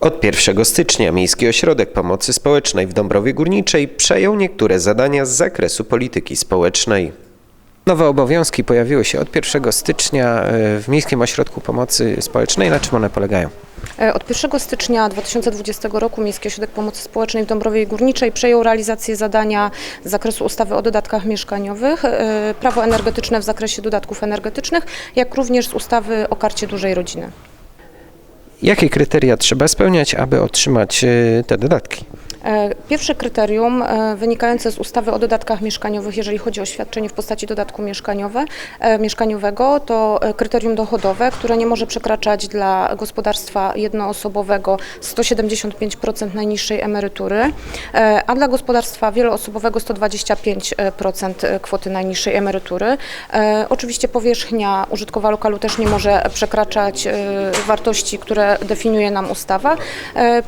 Od 1 stycznia Miejski Ośrodek Pomocy Społecznej w Dąbrowie Górniczej przejął niektóre zadania z zakresu polityki społecznej. Nowe obowiązki pojawiły się od 1 stycznia e, w Miejskim Ośrodku Pomocy Społecznej. Na czym one polegają? E, Od 1 stycznia 2020 roku Miejski Ośrodek Pomocy Społecznej w Dąbrowie Górniczej przejął realizację zadania z zakresu ustawy o dodatkach mieszkaniowych, e, prawo energetyczne w zakresie dodatków energetycznych, jak również z ustawy o karcie dużej rodziny. Jakie kryteria trzeba spełniać, aby otrzymać e, te dodatki? E, Pierwsze kryterium e, wynikające z ustawy o dodatkach mieszkaniowych, jeżeli chodzi o świadczenie w postaci dodatku mieszkaniowe, e, mieszkaniowego, to kryterium dochodowe, które nie może przekraczać dla gospodarstwa jednoosobowego 175% najniższej emerytury, a dla gospodarstwa wieloosobowego 125% kwoty najniższej emerytury. Oczywiście powierzchnia użytkowa lokalu też nie może przekraczać wartości, które definiuje nam ustawa.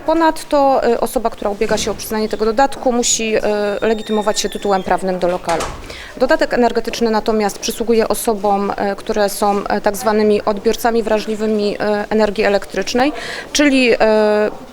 Ponadto osoba, która ubiega się o przyznanie tego dodatku, musi e, legitymować się tytułem prawnym do lokalu. Dodatek energetyczny natomiast przysługuje osobom, e, które są e, tak zwanymi odbiorcami wrażliwymi energii elektrycznej, czyli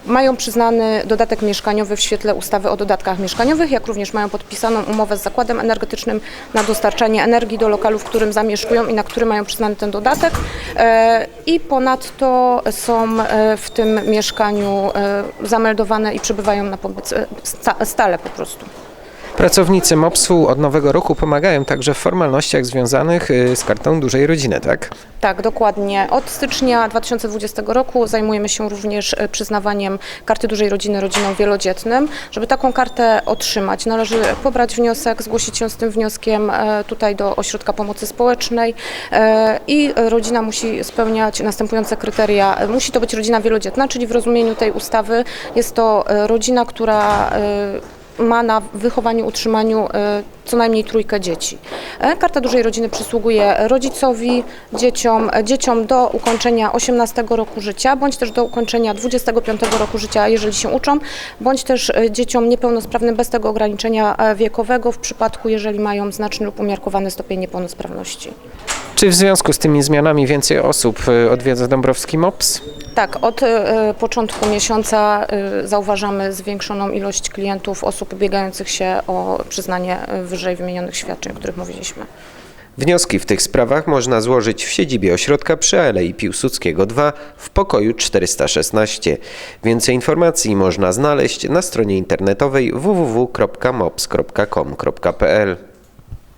mają przyznany dodatek mieszkaniowy w świetle ustawy o dodatkach mieszkaniowych, jak również mają podpisaną umowę z zakładem energetycznym na dostarczanie energii do lokalu, w którym zamieszkują i na który mają przyznany ten dodatek. E, I ponadto są e, w tym mieszkaniu e, zameldowane i przebywają na pobyt sta- stale po prostu. Pracownicy MOPS-u od nowego roku pomagają także w formalnościach związanych e, z kartą dużej rodziny, tak? Tak, dokładnie. Od stycznia 2020 roku zajmujemy się również e, przyznawaniem karty dużej rodziny rodzinom wielodzietnym. Żeby taką kartę otrzymać, należy pobrać wniosek, zgłosić się z tym wnioskiem e, tutaj do Ośrodka Pomocy Społecznej i rodzina musi spełniać następujące kryteria. Musi to być rodzina wielodzietna, czyli w rozumieniu tej ustawy jest to rodzina, która ma na wychowaniu, utrzymaniu e, co najmniej trójkę dzieci. E, Karta Dużej Rodziny przysługuje rodzicowi, dzieciom, e, dzieciom do ukończenia 18 roku życia, bądź też do ukończenia 25 roku życia, jeżeli się uczą, bądź też dzieciom niepełnosprawnym bez tego ograniczenia wiekowego w przypadku, jeżeli mają znaczny lub umiarkowany stopień niepełnosprawności. Czy w związku z tymi zmianami więcej osób e, odwiedza Dąbrowski MOPS? Tak, od e, początku miesiąca e, zauważamy zwiększoną ilość klientów, osób ubiegających się o przyznanie wyżej wymienionych świadczeń, o których mówiliśmy. Wnioski w tych sprawach można złożyć w siedzibie ośrodka przy Alei Piłsudskiego 2 w pokoju 416. Więcej informacji można znaleźć na stronie internetowej www.mops.com.pl.